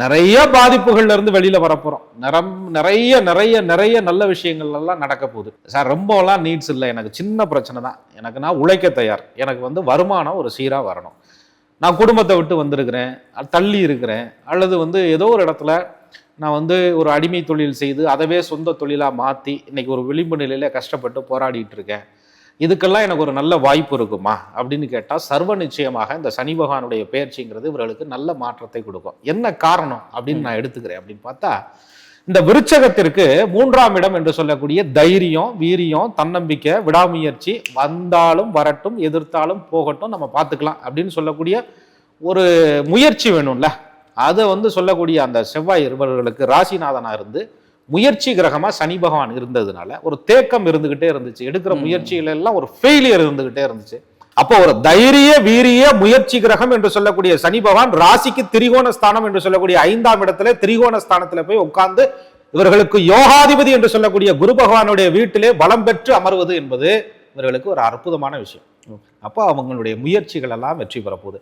நிறைய பாதிப்புகள்ல இருந்து வெளியில வரப்போறோம். நிறம் நிறைய நிறைய நிறைய நல்ல விஷயங்கள் எல்லாம் நடக்க போகுது. சார் ரொம்பலாம் நீட்ஸ் இல்லை. எனக்கு சின்ன பிரச்சனை தான். எனக்கு நான் உழைக்க தயார். எனக்கு வந்து வருமானம் ஒரு சீராக வரணும். நான் குடும்பத்தை விட்டு வந்திருக்கிறேன். தள்ளி இருக்கிறேன். அல்லது வந்து ஏதோ ஒரு இடத்துல நான் வந்து ஒரு அடிமை தொழில் செய்து அதவே சொந்த தொழிலாக மாற்றி இன்னைக்கு ஒரு விளிம்பு நிலையில கஷ்டப்பட்டு போராடிட்டு இருக்கேன். இதுக்கெல்லாம் எனக்கு ஒரு நல்ல வாய்ப்பு இருக்குமா? அப்படின்னு கேட்டால் சர்வ நிச்சயமாக இந்த சனி பகவானுடைய பெயர்ச்சிங்கிறது இவர்களுக்கு நல்ல மாற்றத்தை கொடுக்கும். என்ன காரணம் அப்படின்னு நான் எடுத்துக்கிறேன் அப்படின்னு பார்த்தா இந்த விருச்சகத்திற்கு மூன்றாம் இடம் என்று சொல்லக்கூடிய தைரியம் வீரியம் தன்னம்பிக்கை விடாமுயற்சி வந்தாலும் வரட்டும் எதிர்த்தாலும் போகட்டும் நம்ம பார்த்துக்கலாம் அப்படின்னு சொல்லக்கூடிய ஒரு முயற்சி வேணும்ல. அதை வந்து சொல்லக்கூடிய அந்த செவ்வாய் இவர்களுக்கு ராசிநாதனா இருந்து முயற்சி கிரகமா சனி பகவான் இருந்ததுனால ஒரு தேக்கம் இருந்துகிட்டே இருந்துச்சு. எடுக்கிற முயற்சியில எல்லாம் ஒரு ஃபெயிலியர் இருந்துகிட்டே இருந்துச்சு. அப்போ ஒரு தைரிய வீரிய முயற்சி கிரகம் என்று சொல்லக்கூடிய சனி பகவான் ராசிக்கு திரிகோண ஸ்தானம் என்று சொல்லக்கூடிய ஐந்தாம் இடத்துல திரிகோண ஸ்தானத்துல போய் உட்கார்ந்து இவர்களுக்கு யோகாதிபதி என்று சொல்லக்கூடிய குரு பகவானுடைய வீட்டிலே பலம் பெற்று அமர்வது என்பது இவர்களுக்கு ஒரு அற்புதமான விஷயம். அப்போ அவங்களுடைய முயற்சிகள் எல்லாம் வெற்றி பெற போகுது